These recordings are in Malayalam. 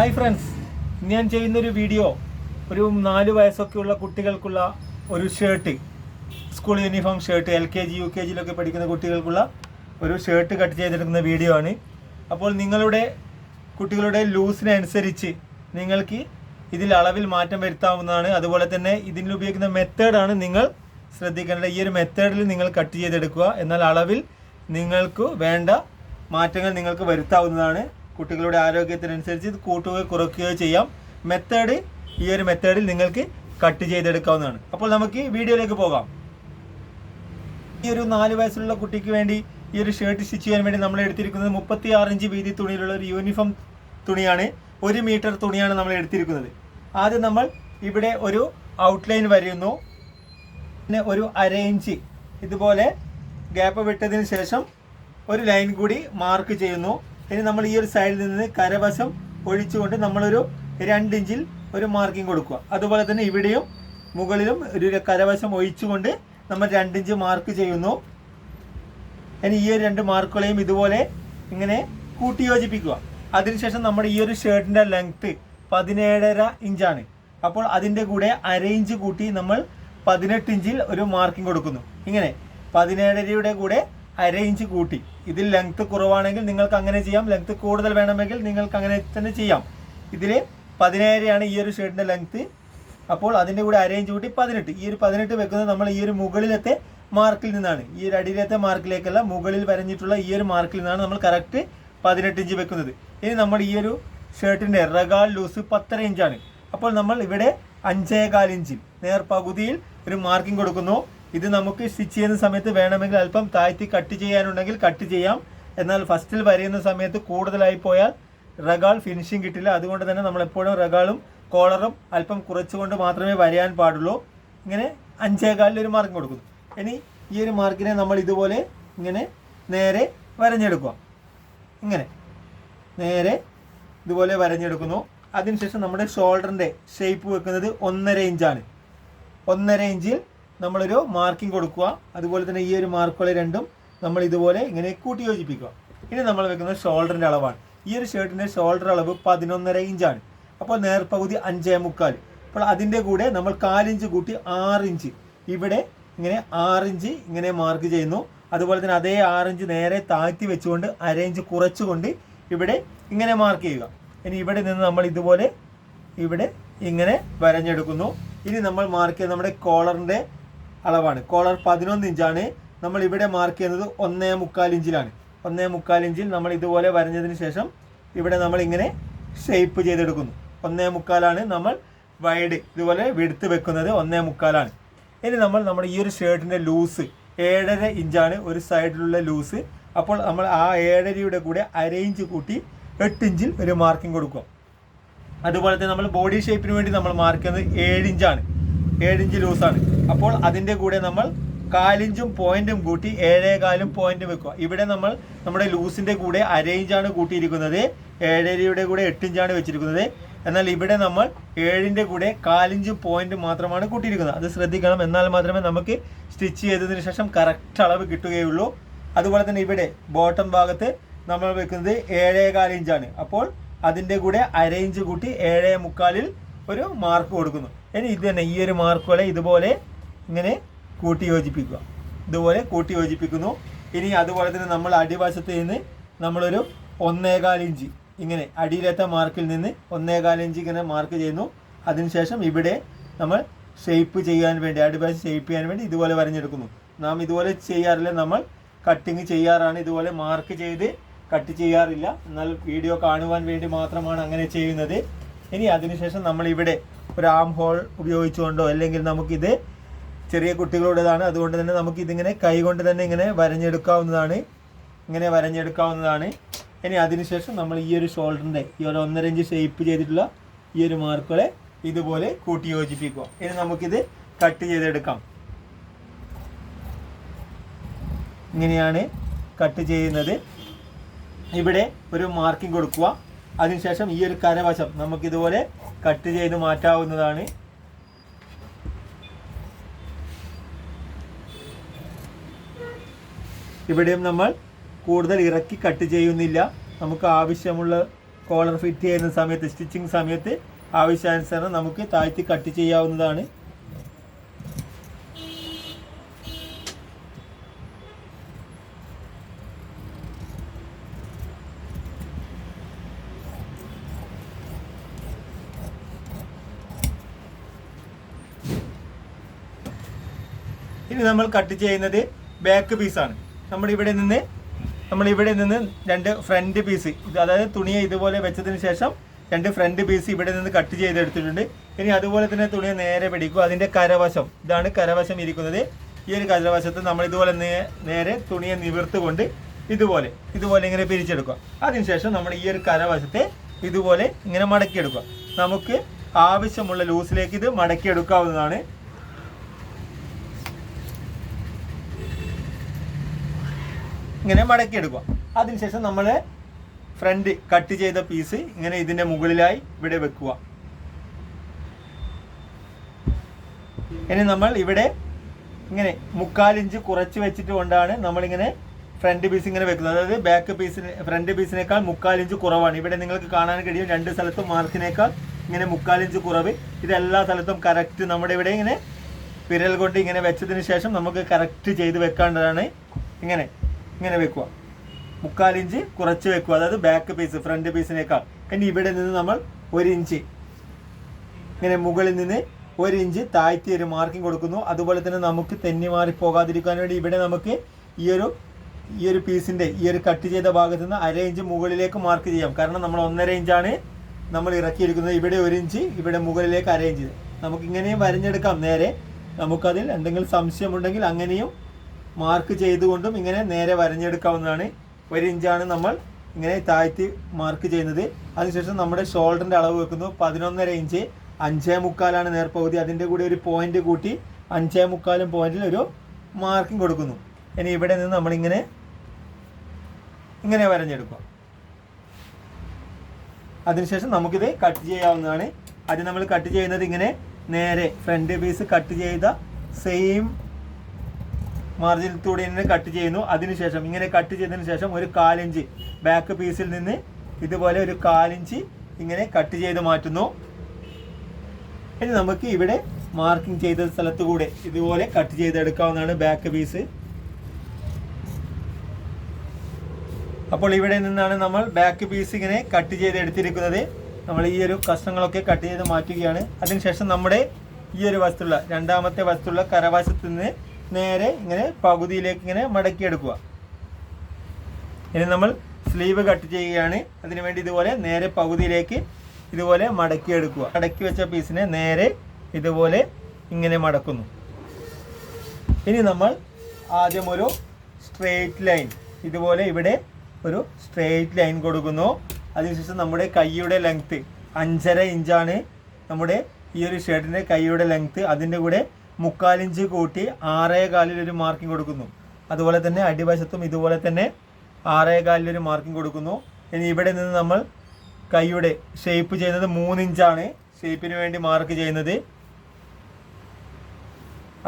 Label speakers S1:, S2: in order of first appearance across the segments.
S1: ഹായ് ഫ്രണ്ട്സ് ഞാൻ ചെയ്യുന്നൊരു വീഡിയോ ഒരു നാല് വയസ്സൊക്കെയുള്ള കുട്ടികൾക്കുള്ള ഒരു shirt school uniform shirt L K G U K ജിയിലൊക്കെ പഠിക്കുന്ന കുട്ടികൾക്കുള്ള ഒരു ഷർട്ട് കട്ട് ചെയ്തെടുക്കുന്ന വീഡിയോ ആണ്. അപ്പോൾ നിങ്ങളുടെ കുട്ടികളുടെ ലൂസിനനുസരിച്ച് നിങ്ങൾക്ക് ഇതിൽ അളവിൽ മാറ്റം വരുത്താവുന്നതാണ്. അതുപോലെ തന്നെ ഇതിൽ ഉപയോഗിക്കുന്ന മെത്തേഡാണ് നിങ്ങൾ ശ്രദ്ധിക്കേണ്ടത്. ഈ ഒരു മെത്തേഡിൽ നിങ്ങൾ കട്ട് ചെയ്തെടുക്കുക. എന്നാൽ അളവിൽ നിങ്ങൾക്ക് വേണ്ട മാറ്റങ്ങൾ നിങ്ങൾക്ക് വരുത്താവുന്നതാണ്. കുട്ടികളുടെ ആരോഗ്യത്തിനനുസരിച്ച് ഇത് കൂട്ടുകയോ കുറയ്ക്കുകയോ ചെയ്യാം. മെത്തേഡ് ഈ ഒരു മെത്തേഡിൽ നിങ്ങൾക്ക് കട്ട് ചെയ്തെടുക്കാവുന്നതാണ്. അപ്പോൾ നമുക്ക് വീഡിയോയിലേക്ക് പോകാം. ഈ ഒരു നാല് വയസ്സുള്ള കുട്ടിക്ക് വേണ്ടി ഈ ഒരു ഷർട്ട് സ്റ്റിച്ച് ചെയ്യാൻ വേണ്ടി നമ്മൾ എടുത്തിരിക്കുന്നത് മുപ്പത്തി ആറ് ഇഞ്ച് വീതി തുണിയിലുള്ള ഒരു യൂണിഫോം തുണിയാണ്. ഒരു മീറ്റർ തുണിയാണ് നമ്മൾ എടുത്തിരിക്കുന്നത്. ആദ്യം നമ്മൾ ഇവിടെ ഒരു ഔട്ട്ലൈൻ വരയുന്നു. പിന്നെ ഒരു അര ഇഞ്ച് ഇതുപോലെ ഗ്യാപ്പ് വിട്ടതിന് ശേഷം ഒരു ലൈൻ കൂടി മാർക്ക് ചെയ്യുന്നു. ഇനി നമ്മൾ ഈ ഒരു സൈഡിൽ നിന്ന് കരവശം ഒഴിച്ചുകൊണ്ട് നമ്മളൊരു രണ്ട് ഇഞ്ചിൽ ഒരു മാർക്കിംഗ് കൊടുക്കുക. അതുപോലെ തന്നെ ഇവിടെയും മുകളിലും ഒരു കരവശം ഒഴിച്ചുകൊണ്ട് നമ്മൾ രണ്ട് ഇഞ്ച് മാർക്ക് ചെയ്യുന്നു. ഇനി ഈ ഒരു രണ്ട് മാർക്കുകളെയും ഇതുപോലെ ഇങ്ങനെ കൂട്ടി യോജിപ്പിക്കുക അതിനുശേഷം നമ്മുടെ ഈ ഒരു ഷർട്ടിന്റെ ലെങ്ത്ത് പതിനേഴര ഇഞ്ചാണ്. അപ്പോൾ അതിന്റെ കൂടെ അര ഇഞ്ച് കൂട്ടി നമ്മൾ പതിനെട്ട് ഇഞ്ചിൽ ഒരു മാർക്കിംഗ് കൊടുക്കുന്നു. ഇങ്ങനെ പതിനേഴരയുടെ കൂടെ അര ഇഞ്ച് കൂട്ടി. ഇതിൽ ലെങ്ത് കുറവാണെങ്കിൽ നിങ്ങൾക്ക് അങ്ങനെ ചെയ്യാം. ലെങ്ത് കൂടുതൽ വേണമെങ്കിൽ നിങ്ങൾക്ക് അങ്ങനെ തന്നെ ചെയ്യാം. ഇതിൽ പതിനേഴരയാണ് ഈ ഒരു ഷർട്ടിന്റെ ലെങ്ത് അപ്പോൾ അതിന്റെ കൂടെ അരയിഞ്ച് കൂട്ടി പതിനെട്ട്. ഈ ഒരു പതിനെട്ട് വെക്കുന്നത് നമ്മൾ ഈ ഒരു മുകളിലത്തെ മാർക്കിൽ നിന്നാണ്. ഈ ഒരു അടിയിലത്തെ മാർക്കിലേക്കല്ല മുകളിൽ വരഞ്ഞിട്ടുള്ള ഈ ഒരു മാർക്കിൽ നിന്നാണ് നമ്മൾ കറക്റ്റ് പതിനെട്ട് ഇഞ്ച് വെക്കുന്നത്. ഇനി നമ്മൾ ഈ ഒരു ഷർട്ടിന്റെ റഗാൾ ലൂസ് പത്തര ഇഞ്ചാണ്. അപ്പോൾ നമ്മൾ ഇവിടെ അഞ്ചേകാൽ ഇഞ്ചിൽ നേർ പകുതിയിൽ ഒരു മാർക്കിംഗ് കൊടുക്കുന്നു. ഇത് നമുക്ക് സ്റ്റിച്ച് ചെയ്യുന്ന സമയത്ത് വേണമെങ്കിൽ അല്പം താഴ്ത്തി കട്ട് ചെയ്യാനുണ്ടെങ്കിൽ കട്ട് ചെയ്യാം. എന്നാൽ ഫസ്റ്റിൽ വരയുന്ന സമയത്ത് കൂടുതലായി പോയാൽ റഗാൾ ഫിനിഷിങ് കിട്ടില്ല. അതുകൊണ്ട് തന്നെ നമ്മൾ എപ്പോഴും റഗാളും കോളറും അല്പം കുറച്ചുകൊണ്ട് മാത്രമേ വരയാൻ പാടുള്ളൂ. ഇങ്ങനെ അഞ്ചേകാലിൽ ഒരു മാർക്ക് കൊടുക്കുന്നു. ഇനി ഈ ഒരു മാർക്കിനെ നമ്മൾ ഇതുപോലെ ഇങ്ങനെ നേരെ വരഞ്ഞെടുക്കുക. ഇങ്ങനെ നേരെ ഇതുപോലെ വരഞ്ഞെടുക്കുന്നു. അതിനുശേഷം നമ്മുടെ ഷോൾഡറിന്റെ ഷേപ്പ് വെക്കുന്നത് ഒന്നര ഇഞ്ചാണ് ഒന്നര ഇഞ്ചിൽ നമ്മളൊരു മാർക്കിംഗ് കൊടുക്കുക. അതുപോലെ തന്നെ ഈ ഒരു മാർക്കുകൾ രണ്ടും നമ്മൾ ഇതുപോലെ ഇങ്ങനെ കൂട്ടി യോജിപ്പിക്കുക ഇനി നമ്മൾ വെക്കുന്നത് ഷോൾഡറിന്റെ അളവാണ്. ഈ ഒരു ഷർട്ടിന്റെ ഷോൾഡർ അളവ് പതിനൊന്നര ഇഞ്ചാണ്. അപ്പോൾ നേർപകുതി അഞ്ചേ മുക്കാൽ അപ്പോൾ അതിന്റെ കൂടെ നമ്മൾ കാലിഞ്ച് കൂട്ടി ആറിഞ്ച് ഇവിടെ ഇങ്ങനെ ആറിഞ്ച് ഇങ്ങനെ മാർക്ക് ചെയ്യുന്നു. അതുപോലെ തന്നെ അതേ ആറിഞ്ച് നേരെ താഴ്ത്തി വെച്ചുകൊണ്ട് അരയിഞ്ച് കുറച്ചുകൊണ്ട് ഇവിടെ ഇങ്ങനെ മാർക്ക് ചെയ്യുക. ഇനി ഇവിടെ നിന്ന് നമ്മൾ ഇതുപോലെ ഇവിടെ ഇങ്ങനെ വരഞ്ഞെടുക്കുന്നു. ഇനി നമ്മൾ മാർക്ക് ചെയ്യുന്ന നമ്മുടെ കോളറിന്റെ അളവാണ്. കോളർ പതിനൊന്ന് ഇഞ്ചാണ്. നമ്മൾ ഇവിടെ മാർക്ക് ചെയ്യുന്നത് ഒന്നേ മുക്കാൽ ഇഞ്ചിലാണ്. ഒന്നേ മുക്കാൽ ഇഞ്ചിൽ നമ്മൾ ഇതുപോലെ വരഞ്ഞതിന് ശേഷം ഇവിടെ നമ്മൾ ഇങ്ങനെ ഷേപ്പ് ചെയ്തെടുക്കുന്നു. ഒന്നേ മുക്കാലാണ് നമ്മൾ വൈഡ് ഇതുപോലെ വെടുത്ത് വെക്കുന്നത് ഒന്നേ മുക്കാലാണ്. ഇനി നമ്മൾ നമ്മുടെ ഈ ഒരു ഷർട്ടിന്റെ ലൂസ് ഏഴര ഇഞ്ചാണ് ഒരു സൈഡിലുള്ള ലൂസ് അപ്പോൾ നമ്മൾ ആ ഏഴരയുടെ കൂടെ അര ഇഞ്ച് കൂട്ടി എട്ട് ഇഞ്ചിൽ ഒരു മാർക്കിംഗ് കൊടുക്കും അതുപോലെ തന്നെ നമ്മൾ ബോഡി ഷേപ്പിന് വേണ്ടി നമ്മൾ മാർക്ക് ചെയ്യുന്നത് ഏഴ് ഇഞ്ചാണ്. ഏഴ് ഇഞ്ച് ലൂസാണ് അപ്പോൾ അതിന്റെ കൂടെ നമ്മൾ കാലിഞ്ചും പോയിന്റും കൂട്ടി ഏഴേ കാലും പോയിന്റും വെക്കുക. ഇവിടെ നമ്മൾ നമ്മുടെ ലൂസിന്റെ കൂടെ അരയിഞ്ചാണ് കൂട്ടിയിരിക്കുന്നത്. ഏഴരയുടെ കൂടെ എട്ടിഞ്ചാണ് വെച്ചിരിക്കുന്നത്. എന്നാൽ ഇവിടെ നമ്മൾ ഏഴിന്റെ കൂടെ കാലിഞ്ചും പോയിന്റ് മാത്രമാണ് കൂട്ടിയിരിക്കുന്നത്. അത് ശ്രദ്ധിക്കണം. എന്നാൽ മാത്രമേ നമുക്ക് സ്റ്റിച്ച് ചെയ്തതിന് ശേഷം കറക്റ്റ് അളവ് കിട്ടുകയുള്ളൂ. അതുപോലെ തന്നെ ഇവിടെ ബോട്ടം ഭാഗത്ത് നമ്മൾ വെക്കുന്നത് ഏഴേ കാൽ ഇഞ്ചാണ് അപ്പോൾ അതിന്റെ കൂടെ അരയിഞ്ച് കൂട്ടി ഏഴേ മുക്കാലിൽ ഒരു മാർക്ക് കൊടുക്കുന്നു. ഇനി ഇത് തന്നെ ഈ ഒരു മാർക്കുകളെ ഇതുപോലെ ഇങ്ങനെ കൂട്ടി യോജിപ്പിക്കുക ഇതുപോലെ കൂട്ടി യോജിപ്പിക്കുന്നു ഇനി അതുപോലെ തന്നെ നമ്മൾ അടിവശത്ത് നിന്ന് നമ്മളൊരു ഒന്നേകാൽ ഇഞ്ച് ഇങ്ങനെ അടിയിലത്തെ മാർക്കിൽ നിന്ന് ഒന്നേകാൽ ഇഞ്ച് ഇങ്ങനെ മാർക്ക് ചെയ്യുന്നു. അതിനുശേഷം ഇവിടെ നമ്മൾ ഷേപ്പ് ചെയ്യാൻ വേണ്ടി അടിവശം ഷേപ്പ് ചെയ്യാൻ വേണ്ടി ഇതുപോലെ വരഞ്ഞെടുക്കുന്നു. നാം ഇതുപോലെ ചെയ്യാറില്ല. നമ്മൾ കട്ടിങ് ചെയ്യാറാണ്. ഇതുപോലെ മാർക്ക് ചെയ്ത് കട്ട് ചെയ്യാറില്ല. എന്നാൽ വീഡിയോ കാണുവാൻ വേണ്ടി മാത്രമാണ് അങ്ങനെ ചെയ്യുന്നത്. ഇനി അതിനുശേഷം നമ്മൾ ഇവിടെ ഒരു ആം ഹോൾ ഉപയോഗിച്ചുകൊണ്ടോ അല്ലെങ്കിൽ നമുക്കിത് ചെറിയ കുട്ടികളുടേതാണ്. അതുകൊണ്ട് തന്നെ നമുക്ക് ഇതിങ്ങനെ കൈകൊണ്ട് തന്നെ ഇങ്ങനെ വരഞ്ഞെടുക്കാവുന്നതാണ്. ഇങ്ങനെ വരഞ്ഞെടുക്കാവുന്നതാണ്. ഇനി അതിനുശേഷം നമ്മൾ ഈ ഒരു ഷോൾഡറിന്റെ ഈ ഒരു ഒന്നര ഇഞ്ച് ഷേപ്പ് ചെയ്തിട്ടുള്ള ഈ ഒരു മാർക്കുകളെ ഇതുപോലെ കൂട്ടി യോജിപ്പിക്കുക ഇനി നമുക്കിത് കട്ട് ചെയ്തെടുക്കാം. ഇങ്ങനെയാണ് കട്ട് ചെയ്യുന്നത്. ഇവിടെ ഒരു മാർക്കിംഗ് കൊടുക്കുക. അതിനുശേഷം ഈ ഒരു കരവശം നമുക്കിതുപോലെ കട്ട് ചെയ്ത് മാറ്റാവുന്നതാണ്. ഇവിടെയും നമ്മൾ കൂടുതൽ ഇറക്കി കട്ട് ചെയ്യുന്നില്ല. നമുക്ക് ആവശ്യമുള്ള കോളർ ഫിറ്റ് ചെയ്യുന്ന സമയത്ത് സ്റ്റിച്ചിങ് സമയത്ത് ആവശ്യാനുസരണം നമുക്ക് താഴ്ത്തി കട്ട് ചെയ്യാവുന്നതാണ്. ഇനി നമ്മൾ കട്ട് ചെയ്യുന്നത് ബാക്ക് പീസാണ് നമ്മൾ ഇവിടെ നിന്ന് നമ്മൾ ഇവിടെ നിന്ന് രണ്ട് ഫ്രണ്ട് പീസ് അതായത് തുണിയെ ഇതുപോലെ വെച്ചതിന് ശേഷം രണ്ട് ഫ്രണ്ട് പീസ് ഇവിടെ നിന്ന് കട്ട് ചെയ്തെടുത്തിട്ടുണ്ട്. ഇനി അതുപോലെ തന്നെ തുണിയെ നേരെ പിടിക്കും അതിന്റെ കരവശം. ഇതാണ് കരവശം ഇരിക്കുന്നത്. ഈ ഒരു കരവശത്ത് നമ്മൾ ഇതുപോലെ നേരെ തുണിയെ നിവർത്തുകൊണ്ട് ഇതുപോലെ ഇതുപോലെ ഇങ്ങനെ പിരിച്ചെടുക്കുക. അതിനുശേഷം നമ്മൾ ഈ ഒരു കരവശത്തെ ഇതുപോലെ ഇങ്ങനെ മടക്കിയെടുക്കുക. നമുക്ക് ആവശ്യമുള്ള ലൂസിലേക്ക് ഇത് മടക്കിയെടുക്കാവുന്നതാണ്. ഇങ്ങനെ മടക്കി എടുക്കുക. അതിനുശേഷം നമ്മൾ ഫ്രണ്ട് കട്ട് ചെയ്ത പീസ് ഇങ്ങനെ ഇതിന്റെ മുകളിലായി ഇവിടെ വെക്കുക. ഇനി നമ്മൾ ഇവിടെ ഇങ്ങനെ മുക്കാലിഞ്ച് കുറച്ച് വെച്ചിട്ട് കൊണ്ടാണ് നമ്മളിങ്ങനെ ഫ്രണ്ട് പീസ് ഇങ്ങനെ വെക്കുന്നത്. അതായത് ബാക്ക് പീസിന് ഫ്രണ്ട് പീസിനേക്കാൾ മുക്കാലിഞ്ച് കുറവാണ്. ഇവിടെ നിങ്ങൾക്ക് കാണാൻ കഴിയും രണ്ട് സ്ഥലത്തും മാർക്കിനേക്കാൾ ഇങ്ങനെ മുക്കാലിഞ്ച് കുറവ്. ഇതെല്ലാ സ്ഥലത്തും കറക്റ്റ് നമ്മുടെ ഇവിടെ ഇങ്ങനെ വിരൽ കൊണ്ട് ഇങ്ങനെ വെച്ചതിന് ശേഷം നമുക്ക് കറക്റ്റ് ചെയ്ത് വെക്കേണ്ടതാണ്. ഇങ്ങനെ. ഇങ്ങനെ വെക്കുക. മുക്കാലിഞ്ച് കുറച്ച് വെക്കുക. അതായത് ബാക്ക് പീസ് ഫ്രണ്ട് പീസിനേക്കാൾ ഇനി ഇവിടെ നിന്ന് നമ്മൾ ഒരു ഇഞ്ച്. ഇങ്ങനെ മുകളിൽ നിന്ന് ഒരു ഇഞ്ച് താഴ്ത്തി ഒരു മാർക്കിംഗ് കൊടുക്കുന്നു. അതുപോലെ തന്നെ നമുക്ക് തെന്നി മാറി പോകാതിരിക്കാൻ വേണ്ടി ഇവിടെ നമുക്ക് ഈ ഒരു ഈ ഒരു പീസിന്റെ ഈ ഒരു കട്ട് ചെയ്ത ഭാഗത്ത് നിന്ന് അര ഇഞ്ച് മുകളിലേക്ക് മാർക്ക് ചെയ്യാം. കാരണം നമ്മൾ ഒന്നര ഇഞ്ചാണ് നമ്മൾ ഇറക്കിയിരിക്കുന്നത്. ഇവിടെ ഒരു ഇഞ്ച് ഇവിടെ മുകളിലേക്ക് അര ഇഞ്ച്. നമുക്ക് ഇങ്ങനെയും വരഞ്ഞെടുക്കാം. നേരെ നമുക്കതിൽ എന്തെങ്കിലും സംശയമുണ്ടെങ്കിൽ അങ്ങനെയും മാർക്ക് ചെയ്തുകൊണ്ടും ഇങ്ങനെ നേരെ വരഞ്ഞെടുക്കാവുന്നതാണ്. ഒരു ഇഞ്ചാണ് നമ്മൾ ഇങ്ങനെ താഴ്ത്തി മാർക്ക് ചെയ്യുന്നത്. അതിനുശേഷം നമ്മുടെ ഷോൾഡറിന്റെ അളവ് വെക്കുന്നു. പതിനൊന്നര ഇഞ്ച് അഞ്ചേ മുക്കാലാണ് നേർപ്പകുതി അതിന്റെ കൂടെ ഒരു പോയിന്റ് കൂട്ടി അഞ്ചേ മുക്കാലും പോയിന്റിൽ ഒരു മാർക്കിംഗ് കൊടുക്കുന്നു. ഇനി ഇവിടെ നിന്ന് നമ്മളിങ്ങനെ ഇങ്ങനെ വരഞ്ഞെടുക്കാം അതിനുശേഷം നമുക്കിത് കട്ട് ചെയ്യാവുന്നതാണ്. അത് നമ്മൾ കട്ട് ചെയ്യുന്നത് ഇങ്ങനെ നേരെ ഫ്രണ്ട് പീസ് കട്ട് ചെയ്ത സെയിം മാർജിനത്തൂടെ തന്നെ കട്ട് ചെയ്യുന്നു. അതിനുശേഷം ഇങ്ങനെ കട്ട് ചെയ്തതിന് ശേഷം ഒരു കാലിഞ്ച് ബാക്ക് പീസിൽ നിന്ന് ഇതുപോലെ ഒരു കാലിഞ്ച് ഇങ്ങനെ കട്ട് ചെയ്ത് മാറ്റുന്നു. ഇനി നമുക്ക് ഇവിടെ മാർക്കിംഗ് ചെയ്ത സ്ഥലത്ത് കൂടെ ഇതുപോലെ കട്ട് ചെയ്തെടുക്കാവുന്നതാണ് ബാക്ക് പീസ് അപ്പോൾ ഇവിടെ നിന്നാണ് നമ്മൾ ബാക്ക് പീസ് ഇങ്ങനെ കട്ട് ചെയ്ത് എടുത്തിരിക്കുന്നത് നമ്മൾ ഈ ഒരു കഷ്ണങ്ങളൊക്കെ കട്ട് ചെയ്ത് മാറ്റുകയാണ്. അതിനുശേഷം നമ്മുടെ ഈ ഒരു വസ്തുള്ള രണ്ടാമത്തെ വസ്തുള്ള കരവശത്ത് നിന്ന് നേരെ ഇങ്ങനെ പകുതിയിലേക്ക് ഇങ്ങനെ മടക്കിയെടുക്കുക ഇനി നമ്മൾ സ്ലീവ് കട്ട് ചെയ്യുകയാണ്. അതിനുവേണ്ടി ഇതുപോലെ നേരെ പകുതിയിലേക്ക് ഇതുപോലെ മടക്കിയെടുക്കുക മടക്കി വെച്ച പീസിനെ നേരെ ഇതുപോലെ ഇങ്ങനെ മടക്കുന്നു. ഇനി നമ്മൾ ആദ്യം ഒരു സ്ട്രെയിറ്റ് ലൈൻ ഇതുപോലെ ഇവിടെ ഒരു സ്ട്രെയിറ്റ് ലൈൻ കൊടുക്കുന്നു. അതിനുശേഷം നമ്മുടെ കൈയുടെ ലെങ്ത്ത് അഞ്ചര ഇഞ്ചാണ് നമ്മുടെ ഈ ഒരു ഷർട്ടിന്റെ കൈയുടെ ലെങ്ത്ത് അതിന്റെ കൂടെ മുക്കാലിഞ്ച് കൂട്ടി ആറേ കാലിൽ ഒരു മാർക്കിംഗ് കൊടുക്കുന്നു. അതുപോലെ തന്നെ അടിവശത്തും ഇതുപോലെ തന്നെ ആറേ കാലിൽ ഒരു മാർക്കിംഗ് കൊടുക്കുന്നു. ഇനി ഇവിടെ നിന്ന് നമ്മൾ കൈയുടെ ഷേപ്പ് ചെയ്യുന്നത് മൂന്നിഞ്ചാണ്. ഷേപ്പിന് വേണ്ടി മാർക്ക് ചെയ്യുന്നത്.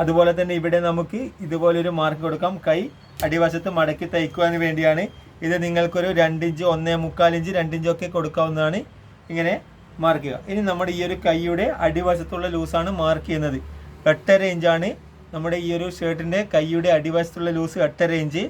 S1: അതുപോലെ തന്നെ ഇവിടെ നമുക്ക് ഇതുപോലൊരു മാർക്ക് കൊടുക്കാം. കൈ അടിവശത്ത് മടക്കി തയ്ക്കുവാൻ വേണ്ടിയാണ്. ഇത് നിങ്ങൾക്കൊരു രണ്ടിഞ്ച് ഒന്നേ മുക്കാലിഞ്ച് രണ്ടിഞ്ച് ഒക്കെ കൊടുക്കാവുന്നതാണ് ഇങ്ങനെ മാർക്ക് ചെയ്യുക. ഇനി നമ്മുടെ ഈ ഒരു കൈയുടെ അടിവശത്തുള്ള ലൂസാണ് മാർക്ക് ചെയ്യുന്നത്. എട്ടര ആണ്. നമ്മുടെ ഈ ഒരു ഷർട്ടിന്റെ കൈയുടെ അടിവശത്തുള്ള ലൂസ് എട്ടര ഇഞ്ച്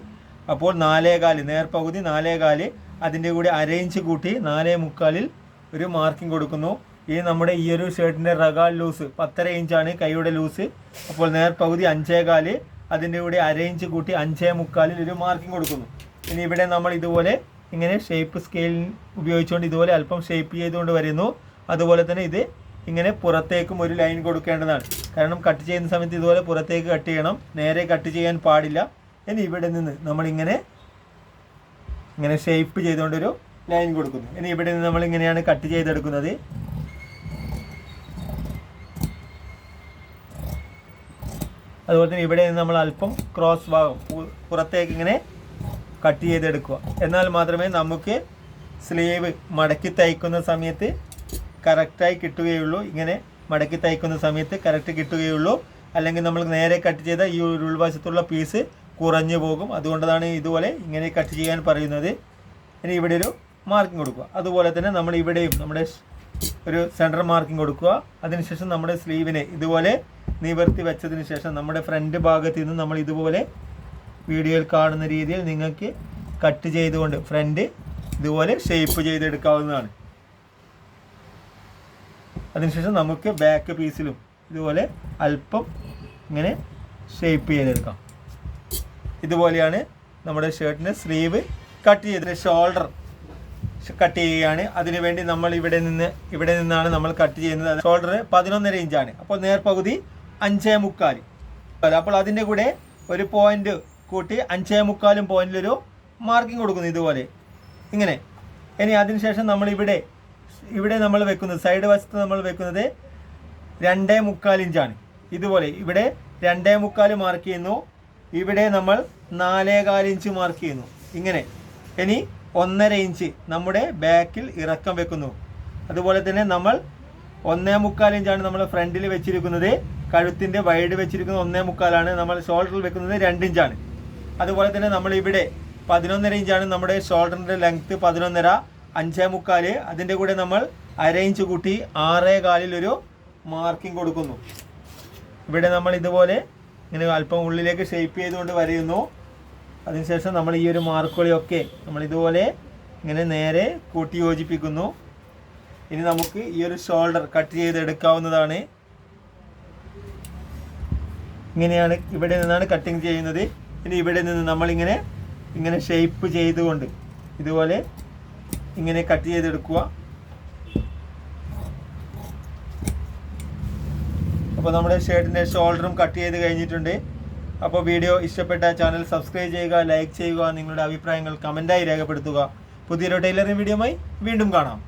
S1: അപ്പോൾ നാലേകാൽ നേർപകുതി നാലേകാൽ അതിന്റെ കൂടെ അര ഇഞ്ച് കൂട്ടി നാലേ മുക്കാലിൽ ഒരു മാർക്കിംഗ് കൊടുക്കുന്നു. ഈ നമ്മുടെ ഈ ഒരു ഷർട്ടിന്റെ റഗാൽ ലൂസ് പത്തര ആണ് കൈയുടെ ലൂസ് അപ്പോൾ നേർപകുതി അഞ്ചേകാൽ അതിന്റെ കൂടെ അര ഇഞ്ച് കൂട്ടി അഞ്ചേ മുക്കാലിൽ ഒരു മാർക്കിംഗ് കൊടുക്കുന്നു. ഇനി ഇവിടെ നമ്മൾ ഇതുപോലെ ഇങ്ങനെ ഷേപ്പ് സ്കെയിൽ ഉപയോഗിച്ചുകൊണ്ട് ഇതുപോലെ അല്പം ഷേപ്പ് ചെയ്തുകൊണ്ട് വരുന്നു. അതുപോലെ തന്നെ ഇത് ഇങ്ങനെ പുറത്തേക്കും ഒരു ലൈൻ കൊടുക്കേണ്ടതാണ്. കാരണം കട്ട് ചെയ്യുന്ന സമയത്ത് ഇതുപോലെ പുറത്തേക്ക് കട്ട് ചെയ്യണം. നേരെ കട്ട് ചെയ്യാൻ പാടില്ല. ഇനി ഇവിടെ നിന്ന് നമ്മളിങ്ങനെ ഇങ്ങനെ ഷേപ്പ് ചെയ്തുകൊണ്ടൊരു ലൈൻ കൊടുക്കുന്നു. ഇനി ഇവിടെ നിന്ന് നമ്മൾ ഇങ്ങനെയാണ് കട്ട് ചെയ്തെടുക്കുന്നത്. അതുപോലെ തന്നെ ഇവിടെ നിന്ന് നമ്മൾ അല്പം ക്രോസ് ഭാഗം പുറത്തേക്ക് ഇങ്ങനെ കട്ട് ചെയ്തെടുക്കുക. എന്നാൽ മാത്രമേ നമുക്ക് സ്ലീവ് മടക്കി തയ്ക്കുന്ന സമയത്ത് കറക്റ്റായി കിട്ടുകയുള്ളൂ. ഇങ്ങനെ മടക്കി തയ്ക്കുന്ന സമയത്ത് കറക്റ്റ് കിട്ടുകയുള്ളൂ. അല്ലെങ്കിൽ നമ്മൾ നേരെ കട്ട് ചെയ്ത ഈ ഉൾവശത്തുള്ള പീസ് കുറഞ്ഞു പോകും. അതുകൊണ്ടാണ് ഇതുപോലെ ഇങ്ങനെ കട്ട് ചെയ്യാൻ പറയുന്നത്. ഇനി ഇവിടെ ഒരു മാർക്കിംഗ് കൊടുക്കുക. അതുപോലെ തന്നെ നമ്മൾ ഇവിടെയും നമ്മുടെ ഒരു സെന്റർ മാർക്കിംഗ് കൊടുക്കുക. അതിനുശേഷം നമ്മുടെ സ്ലീവിനെ ഇതുപോലെ നിവർത്തി വെച്ചതിന് ശേഷം നമ്മുടെ ഫ്രണ്ട് ഭാഗത്ത് നിന്ന് നമ്മൾ ഇതുപോലെ വീഡിയോയിൽ കാണുന്ന രീതിയിൽ നിങ്ങൾക്ക് കട്ട് ചെയ്തുകൊണ്ട് ഫ്രണ്ട് ഇതുപോലെ ഷേപ്പ് ചെയ്തെടുക്കാവുന്നതാണ്. അതിനുശേഷം നമുക്ക് ബാക്ക് പീസിലും ഇതുപോലെ അല്പം ഇങ്ങനെ ഷേപ്പ് ചെയ്തെടുക്കാം. ഇതുപോലെയാണ് നമ്മുടെ ഷർട്ടിന്റെ സ്ലീവ് കട്ട് ചെയ്തിട്ട് ഷോൾഡർ കട്ട് ചെയ്യുകയാണ്. അതിനുവേണ്ടി നമ്മൾ ഇവിടെ നിന്ന് ഇവിടെ നിന്നാണ് നമ്മൾ കട്ട് ചെയ്യുന്നത്. ഷോൾഡർ പതിനൊന്നര ഇഞ്ചാണ് അപ്പോൾ നേർപകുതി അഞ്ചേ മുക്കാൽ. അപ്പോൾ അതിന്റെ കൂടെ ഒരു പോയിന്റ് കൂട്ടി അഞ്ചേ മുക്കാലും പോയിന്റിലൊരു മാർക്കിംഗ് കൊടുക്കുന്നു ഇതുപോലെ. ഇങ്ങനെ. ഇനി അതിനുശേഷം നമ്മൾ ഇവിടെ നമ്മൾ വെക്കുന്നത് സൈഡ് വശത്ത് നമ്മൾ വെക്കുന്നത് രണ്ടേ മുക്കാൽ ഇഞ്ചാണ്. ഇതുപോലെ ഇവിടെ രണ്ടേ മുക്കാൽ മാർക്ക് ചെയ്യുന്നു. ഇവിടെ നമ്മൾ നാലേകാൽ ഇഞ്ച് മാർക്ക് ചെയ്യുന്നു. ഇങ്ങനെ. ഇനി ഒന്നര ഇഞ്ച് നമ്മുടെ ബാക്കിൽ ഇറക്കം വെക്കുന്നു. അതുപോലെ തന്നെ നമ്മൾ ഒന്നേ മുക്കാൽ ഇഞ്ചാണ് നമ്മൾ ഫ്രണ്ടിൽ വെച്ചിരിക്കുന്നത്. കഴുത്തിന്റെ വൈഡ് വെച്ചിരിക്കുന്നത് ഒന്നേ മുക്കാലാണ് നമ്മൾ ഷോൾഡറിൽ വെക്കുന്നത് രണ്ട് ഇഞ്ചാണ്. അതുപോലെ തന്നെ നമ്മൾ ഇവിടെ പതിനൊന്നര ഇഞ്ചാണ് നമ്മുടെ ഷോൾഡറിന്റെ ലെങ്ത്ത് പതിനൊന്നര. അഞ്ചേ മുക്കാൽ. അതിന്റെ കൂടെ നമ്മൾ അര ഇഞ്ച് കൂട്ടി ആറേ കാലിൽ ഒരു മാർക്കിംഗ് കൊടുക്കുന്നു. ഇവിടെ നമ്മൾ ഇതുപോലെ ഇങ്ങനെ അല്പം ഉള്ളിലേക്ക് ഷേപ്പ് ചെയ്തുകൊണ്ട് വരയുന്നു. അതിനുശേഷം നമ്മൾ ഈ ഒരു മാർക്കുകളെയൊക്കെ നമ്മൾ ഇതുപോലെ ഇങ്ങനെ നേരെ കൂട്ടി യോജിപ്പിക്കുന്നു. ഇനി നമുക്ക് ഈ ഒരു ഷോൾഡർ കട്ട് ചെയ്തെടുക്കാവുന്നതാണ്. ഇങ്ങനെയാണ് ഇവിടെ നിന്നാണ് കട്ടിങ് ചെയ്യുന്നത്. ഇനി ഇവിടെ നിന്ന് നമ്മളിങ്ങനെ ഇങ്ങനെ ഷേപ്പ് ചെയ്തുകൊണ്ട് ഇതുപോലെ ഇങ്ങനെ കട്ട് ചെയ്തെടുക്കുക. അപ്പോൾ നമ്മുടെ ഷർട്ടിന്റെ ഷോൾഡറും കട്ട് ചെയ്ത് കഴിഞ്ഞിട്ടുണ്ട്. അപ്പോൾ വീഡിയോ ഇഷ്ടപ്പെട്ട ചാനൽ സബ്സ്ക്രൈബ് ചെയ്യുക ലൈക്ക് ചെയ്യുക നിങ്ങളുടെ അഭിപ്രായങ്ങൾ കമന്റായി രേഖപ്പെടുത്തുക. പുതിയൊരു ടൈലറിംഗ് വീഡിയോയുമായി വീണ്ടും കാണാം.